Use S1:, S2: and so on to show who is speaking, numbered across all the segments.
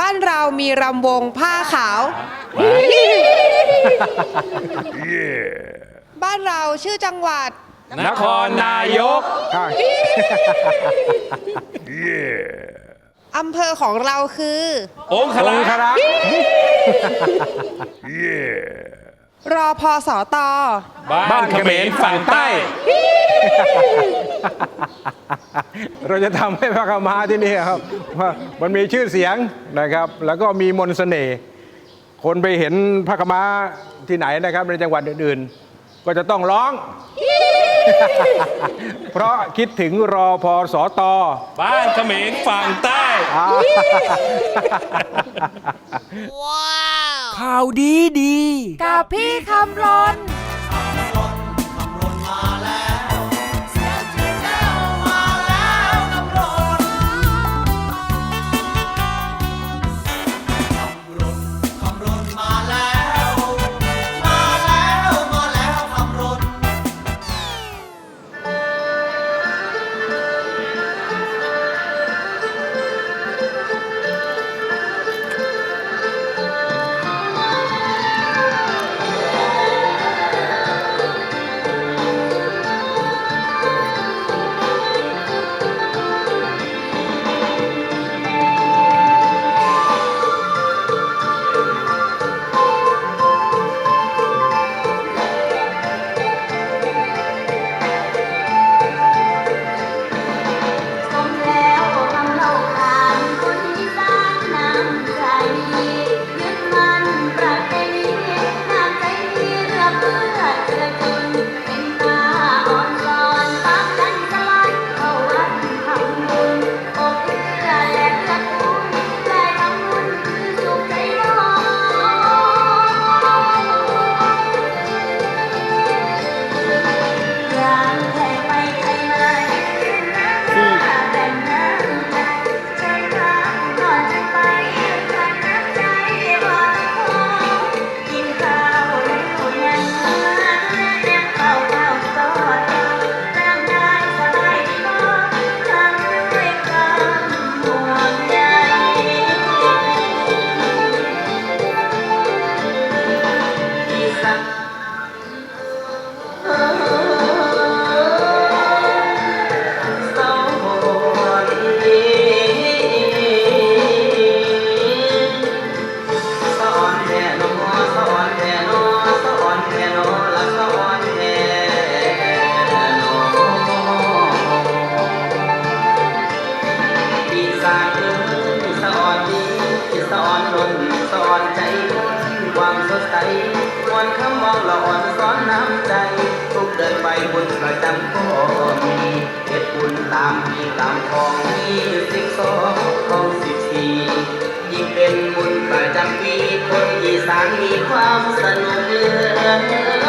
S1: บ้านเรามีรำวงผ้าขาว บ้านเราชื่อจังหวัด
S2: นครนายก
S3: อะ
S1: อำเภอของเราคือ
S2: องค
S3: อง
S2: รั
S3: ค
S2: กษ์
S3: รักษ์
S1: รอพอสอตอ
S2: บ้านเขมรฝั่งใต้
S3: เราจะทำให้พระขาวม้าที่นี่ครับว่ามันมีชื่อเสียงนะครับ แล้วก็มีมนต์เสน่ห์คนไปเห็นพระขาวม้าที่ไหนนะครับ ในจังหวัดอื่นๆ ก็จะต้องร้อง เพราะคิดถึงรอพอสอตอ
S2: บ้านเขมรฝั่งใต้
S3: อ่า
S4: ข่าวดีดี
S1: กับพี่คำรน
S5: น้ำใจ ทุกเดินไปบุญประจำก็มีเหตุบุญตามมีตามของมีสิบสองของสิบสี่ยิ่งเป็นบุญประจำปีคนอีสานมีความสนุกเลือ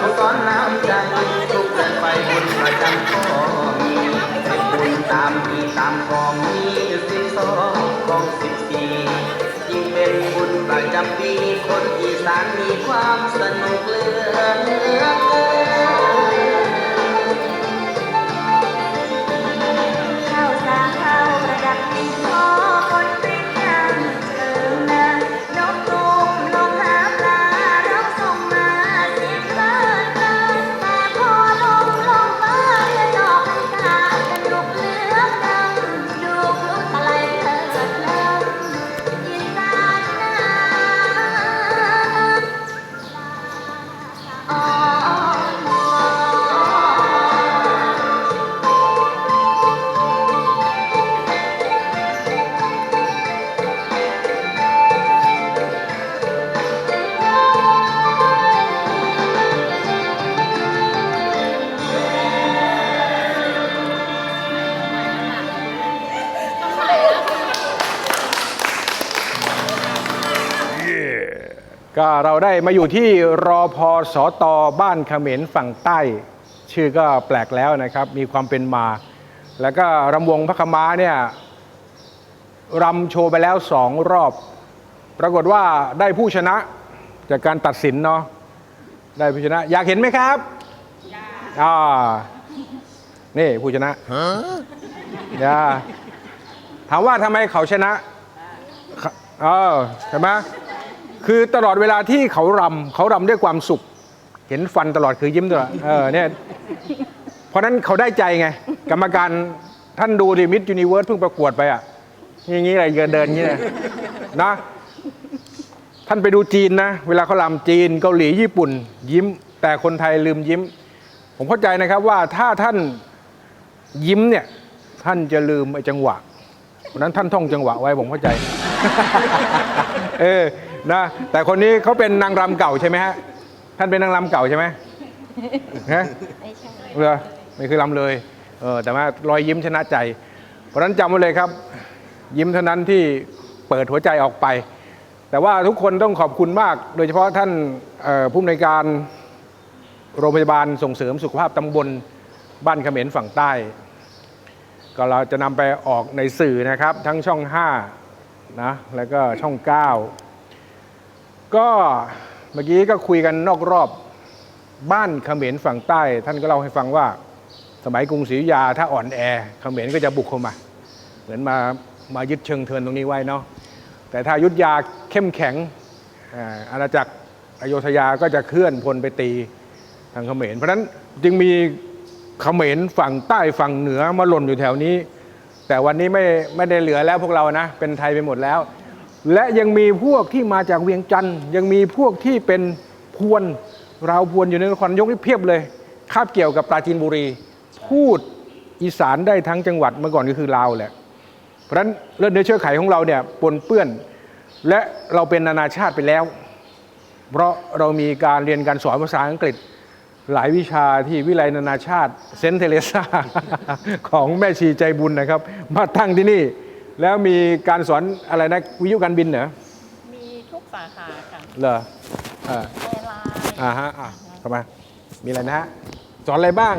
S5: เบาละอ่อนสอนน้ำใจทุกเดินไปบุญประจำข้อมีเป็นบุญตามมีตามของมีสิบสองของสิบสี่ยิ่งเป็นบุญประจำปีคนอีสานมีความสนุกเลือเกิน ก็
S3: เราได้มาอยู่ที่รอพอสอตอบ้านเขมรฝั่งใต้ ชื่อก็แปลกแล้วนะครับ มีความเป็นมา แล้วก็รำวงพระขม้าเนี่ยรำโชว์ไปแล้วสองรอบ ปรากฏว่าได้ผู้ชนะจากการตัดสินเนาะได้ผู้ชนะ อยากเห็นไหมครับอ่านี่ผู้ชนะอย่าถามว่าทำไมเขาชนะเออใช่ไหม คือตลอดเวลาที่เขารำเขารำด้วยความสุข เห็นฟันตลอดคือยิ้มตลอดเออเนี่ยเพราะนั้นเขาได้ใจไง กรรมการท่านดูดิมิดยูนิเวิร์สเพิ่งประกวดไปอะอย่างนี้อะไรเดินอย่างนี้นะนะท่านไปดูจีนนะ เวลาเขาลำจีนเกาหลีญี่ปุ่น ยิ้ม แต่คนไทยลืมยิ้ม ผมเข้าใจนะครับว่าถ้าท่านยิ้มเนี่ย ท่านจะลืมไอ้จังหวะเพราะฉะนั้นท่านท่องจังหวะไว้ผมเข้าใจ เออ นะแต่คนนี้เขาเป็นนางรำเก่าใช่ไหมฮะท่านเป็นนางรำเก่าใช่ไหมฮะ
S4: ไม่ใช่
S3: เหรอไม่เคยรำเลยเออแต่ว่ารอยยิ้มชนะใจ เพราะฉะนั้นจำไว้เลยครับ ยิ้มเท่านั้นที่เปิดหัวใจออกไป แต่ว่าทุกคนต้องขอบคุณมาก โดยเฉพาะท่านเอ่อผู้อำนวยการโรงพยาบาลส่งเสริมสุขภาพตำบลบ้านเขมรฝั่งใต้ ก็เราจะนำไปออกในสื่อนะครับ ทั้งช่อง 5 นะ แล้วก็ช่อง 9 ก็เมื่อกี้ก็คุยกันนอกรอบบ้านเขมรฝั่งใต้ ท่านก็เล่าให้ฟังว่า สมัยกรุงศรีอยุธยาถ้าอ่อนแอเขมรก็จะบุกเข้ามา เหมือนมามายึดเชิงเทินตรงนี้ไว้เนาะแต่ถ้ายุธยาเข้มแข็งอาณาจักรอโยธยาก็จะเคลื่อนพลไปตีทางเขมร เพราะนั้นจึงมีเขมรฝั่งใต้ฝั่งเหนือมาหล่นอยู่แถวนี้ แต่วันนี้ไม่ไม่ได้เหลือแล้วพวกเรานะ เป็นไทยไปหมดแล้ว และยังมีพวกที่มาจากเวียงจันทร์ยังมีพวกที่เป็นพวนราวพวนอยู่ในนครนยกนี่เพียบเลยคาบเกี่ยวกับปราจีนบุรี พูดอีสานได้ทั้งจังหวัดเมื่อก่อนก็คือลาวแหละเพราะฉะนั้นเลือดเนื้อเชื้อไขของเราเนี่ยปนเปื้อน และเราเป็นนานาชาติไปแล้ว เพราะเรามีการเรียนการสอนภาษาอังกฤษหลายวิชาที่วิไลนานาชาติเซนเทเลซาของแม่ชีใจบุญนะครับ มาตั้งที่นี่ แล้วมีการสอนอะไรนะวิทยุการบินเหรอ
S4: มีทุกสาขาค่ะ
S3: เหรออ่า
S4: แอร์ไลน์
S3: อ่าฮะอะทำไมมีอะไรนะฮะสอนอะไรบ้าง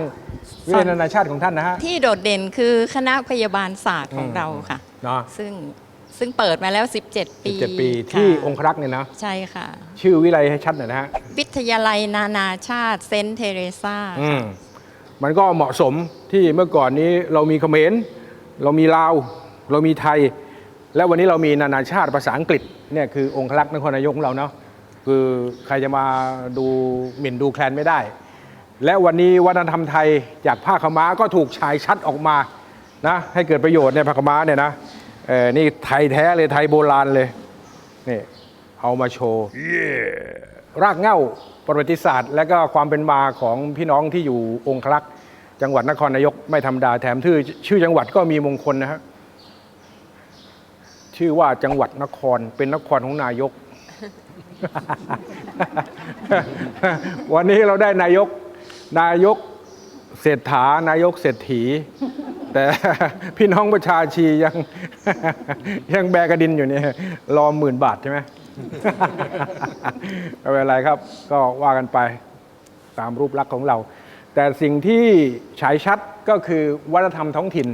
S3: วิไลนานาชาติของท่านนะฮะ
S4: ที่โดดเด่นคือคณะพยาบาลศาสตร์ของ
S3: อืม
S4: เราค่ะ
S3: เนาะ
S4: ซึ่งซึ่งเปิดมาแล้ว 17 ปี
S3: เจ็ดปี ที่
S4: ค่ะ
S3: องครักษ์เนี่ยนะ
S4: ใช่ค่ะ
S3: ชื่อวิไลให้ชัดหน่อยนะฮะ
S4: วิทยาลัยนานาชาติเซนต์เทเรซา
S3: อืมมันก็เหมาะสมที่เมื่อก่อนนี้เรามีเขมรเรามีลาว เรามีไทย และวันนี้เรามีนานาชาติภาษาอังกฤษเนี่ยคือองครักษ์นครนายกของเราเนาะคือใครจะมาดูหมิ่นดูแคลนไม่ได้ และวันนี้วัฒนธรรมไทยจากผ้าขาวม้าก็ถูกฉายชัดออกมานะให้เกิดประโยชน์ในผ้าขาวม้าเนี่ยนะเออนี่ไทยแท้เลยไทยโบราณเลยนี่เอามาโชว์รากเหง้าประวัติศาสตร์ และก็ความเป็นมาของพี่น้องที่อยู่องคลักษ์จังหวัดนครนายกไม่ธรรมดาแถมชื่อชื่อจังหวัดก็มีมงคลนะฮะ ชื่อว่าจังหวัดนครเป็นนครของนายก วันนี้เราได้นายกนายกเศรษฐานายกเศรษฐี แต่พี่น้องประชาชียังยังแบกกระดินอยู่เนี่ยรอหมื่นบาทใช่ไหมไม่เป็นไรครับ ก็ว่ากันไปตามรูปลักษณ์ของเรา แต่สิ่งที่ฉายชัดก็คือวัฒนธรรมท้องถิ่น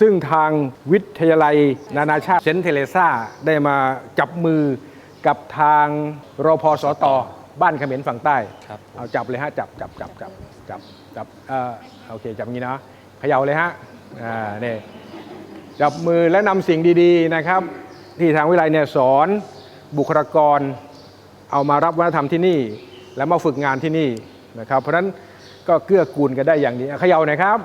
S3: ซึ่งทางวิทยาลัยนานาชาติเซนต์เทเลซาได้มาจับมือกับทางรพสตบ้านเขมรฝั่งใต้
S2: ครับ
S3: เอาจับเลยฮะจับจับจับจับจับจับเอ่อโอเคจับงี้นะเขย่าเลยฮะอ่านี่จับมือและนำสิ่งดีๆนะครับ ที่ทางวิทยาลัยเนี่ยสอนบุคลากร เอามารับวัฒนธรรมที่นี่ แล้วมาฝึกงานที่นี่นะครับ เพราะฉะนั้นก็เกื้อกูลกันได้อย่างดีอะเขย่าหน่อยครับ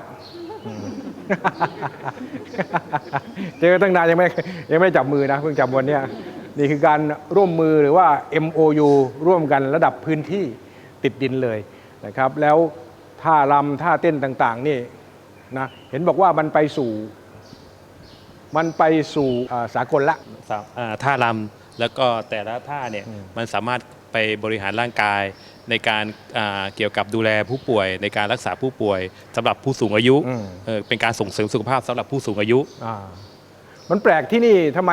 S3: เจอตั้งนานยังไม่ยังไม่จับมือนะเพิ่งจับวันเนี้ยนี่คือการร่วมมือหรือว่า MOU ร่วมกันระดับพื้นที่ติดดินเลยนะครับ แล้วท่ารำท่าเต้นต่าง ๆ นี่นะเห็นบอกว่ามันไปสู่ มันไปสู่อ่าสากลละ
S2: สามอ่าท่ารำแล้วก็แต่ละท่าเนี่ยมันสามารถไปบริหารร่างกาย ในการอ่าเกี่ยวกับดูแลผู้ป่วย ในการรักษาผู้ป่วยสำหรับผู้สูงอายุ
S3: อืม
S2: เออเป็นการส่งเสริมสุขภาพสำหรับผู้สูงอายุ
S3: อ่ามันแปลกที่นี่ทำไม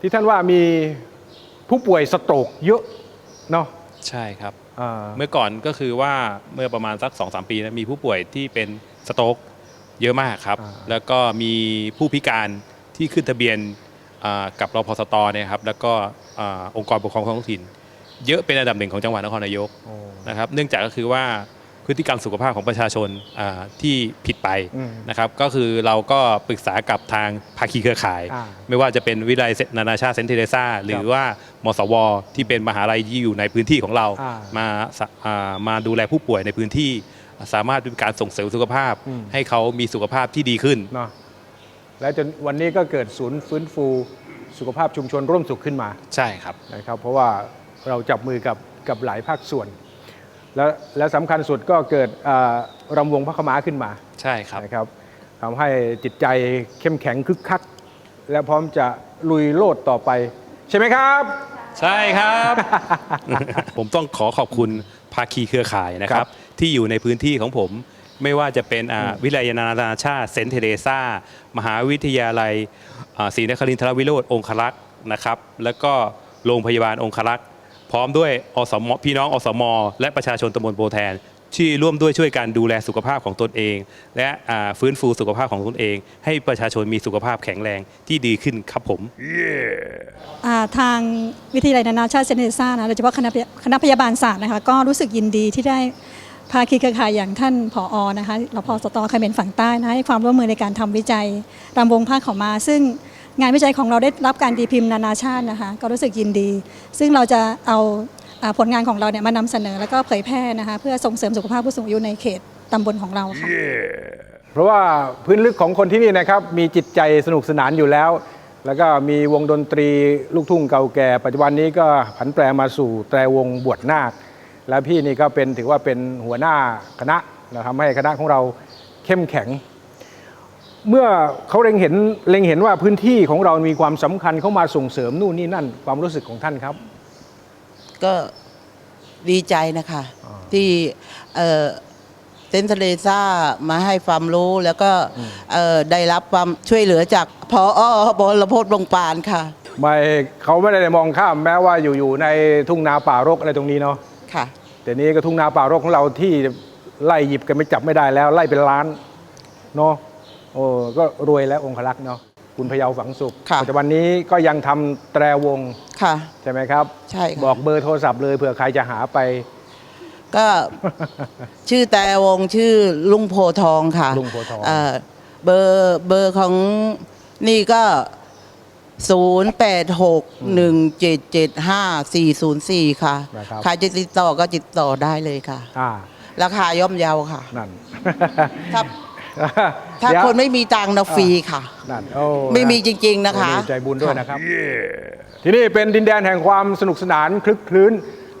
S3: ที่ท่านว่ามีผู้ป่วยสโตรกเยอะเนาะ
S2: ใช่ครับ
S3: อ่า
S2: เมื่อก่อนก็คือว่าเมื่อประมาณสัก2อสปีนะมีผู้ป่วยที่เป็นสโตรกเยอะมากครับ
S3: อ่า
S2: แล้วก็มีผู้พิการที่ขึ้นทะเบียนอ่ากับรพสตเนี่ยครับแล้วก็อ่าองค์กรปกครองท้องถิ่น เยอะเป็นอันดับหนึ่งของจังหวัดนครนายก
S3: โอ้
S2: นะครับเนื่องจากก็คือว่าพฤติกรรมสุขภาพของประชาชนอ่าที่ผิดไป
S3: อืม
S2: นะครับก็คือเราก็ปรึกษากับทางภาคีเครือข่าย
S3: อ่า
S2: ไม่ว่าจะเป็นวิทยาลัยนานาชาติเซนต์เทเรซาหรือว่ามสว ที่เป็นมหาลัยที่อยู่ในพื้นที่ของเรา
S3: อ่า
S2: มาสะอ่ามาดูแลผู้ป่วยในพื้นที่สามารถเป็นการส่งเสริมสุขภาพ
S3: อืม
S2: ให้เขามีสุขภาพที่ดีขึ้น
S3: เนาะแล้วจนวันนี้ก็เกิดศูนย์ฟื้นฟูสุขภาพชุมชนร่วมสุขขึ้นมา
S2: ใช่ครับ
S3: นะครับเพราะว่า เราจับมือกับกับหลายภาคส่วน แล้วและสำคัญสุดก็เกิดอ่ารำวงพระขาวม้าขึ้นมา
S2: ใช่ครับ
S3: นะครับทำให้จิตใจเข้มแข็งคึกคัก และพร้อมจะลุยโลดต่อไป ใช่ไหมครับ
S2: ใช่ครับ ผมต้องขอขอบคุณภาคีเครือข่ายนะค
S3: ครั
S2: รับ
S3: บ
S2: ที่อยู่ในพื้นที่ของผมไม่ว่าจะเป็นอ่าวิทยาลัยนานาชาติเซนต์เทเรซามหาวิทยาลัยอ่าศรีนครินทรวิโรธองครักษ์นะครับ แล้วก็โรงพยาบาลองครักษ์ พร้อมด้วยอสมพี่น้องอสม และประชาชนตำบลโพแทน ที่ร่วมด้วยช่วยกันดูแลสุขภาพของตนเอง และอ่าฟื้นฟูสุขภาพของตนเอง ให้ประชาชนมีสุขภาพแข็งแรงที่ดีขึ้นครับผม
S6: อ่าทางวิทยาลัยนานาชาติเซนเนซ่านะโดยเฉพาะคณะพยคณะพยาบาลศาสตร์นะคะก็รู้สึกยินดีที่ได้ภาคีเครือข่ายอย่างท่านผออนะคะรพสตเขมรฝั่งใต้นะให้ความร่วมมือในการทำวิจัยรำวงผ้าขาวมาซึ่ง งานวิจัยของเราได้รับการตีพิมพ์นานาชาตินะคะ ก็รู้สึกยินดี ซึ่งเราจะเอาผลงานของเราเนี่ยมานำเสนอแล้วก็เผยแพร่นะคะเพื่อส่งเสริมสุขภาพผู้สูงอายุในเขตตำบลของเราค่ะ
S3: เพราะว่าพื้นลึกของคนที่นี่นะครับ มีจิตใจสนุกสนานอยู่แล้ว แล้วก็มีวงดนตรีลูกทุ่งเก่าแก่ ปัจจุบันนี้ก็ผันแปรมาสู่แตรวงบวชนาค และพี่นี่ก็เป็นถือว่าเป็นหัวหน้าคณะนะทำให้คณะของเราเข้มแข็ง เมื่อเขาเล็งเห็นเล็งเห็นว่าพื้นที่ของเรามีความสำคัญเข้ามาส่งเสริมนู่นนี่นั่นความรู้สึกของท่านครับ
S7: ก็ดีใจนะคะ ที่เอ่อเซนต์เทเรซ่ามาให้ความรู้แล้วก็เอ่อได้รับความช่วยเหลือจากพออบรพจน์ลงปานค่ะ
S3: ไม่เขาไม่ได้มองข้ามแม้ว่าอยู่อยู่ในทุ่งนาป่ารกอะไรตรงนี้เนาะ
S7: ค่ะ
S3: แต่นี้ก็ทุ่งนาป่ารกของเราที่ไล่หยิบกันไม่จับไม่ได้แล้ว ไล่เป็นล้านเนาะ โอ้ก็รวยแล้วองคลักษ์เนาะคุณพะเยาฝังสุข
S7: ค่ะ
S3: ปัจจุบันนี้ก็ยังทำแตรวง
S7: ค่ะ
S3: ใช่ไหมครับ
S7: ใช่ค่ะ
S3: บอกเบอร์โทรศัพท์เลยเผื่อใครจะหาไป
S7: ก็ชื่อแต่วงชื่อลุงโพธิ์ทองค่ะ
S3: ลุงโพธิ์ทอง
S7: เอ่อเบอร์เบอร์ของนี่ก็ 0 8 6 1 7 7 5 4 0 4 ค่ะ
S3: นะครับ
S7: ใครจะติดต่อก็ติดต่อได้เลยค่ะ
S3: อ่า
S7: ราคาย่อมเยาค่ะ
S3: นั่น
S7: ถ้า ถ้า
S3: เดี๋ยว
S7: คนไม่มีตังค์นะฟรีค่ะ
S3: นั่นโอ้
S7: ไม่มี
S3: น
S7: จริงๆนะคะ
S3: มีใจบุญด้วยนะครับ ที่นี่เป็นดินแดนแห่งความสนุกสนานคลึกคลื้น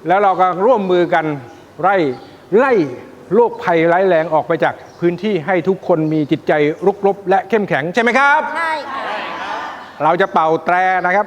S3: แล้วเราก็ร่วมมือกันไล่ไล่โรคภัยร้ายแรงออกไปจากพื้นที่ให้ทุกคนมีจิตใจรุกรบและเข้มแข็งใช่ไหมครับ ใช่ค่ะ เราจะเป่าแตรนะครับ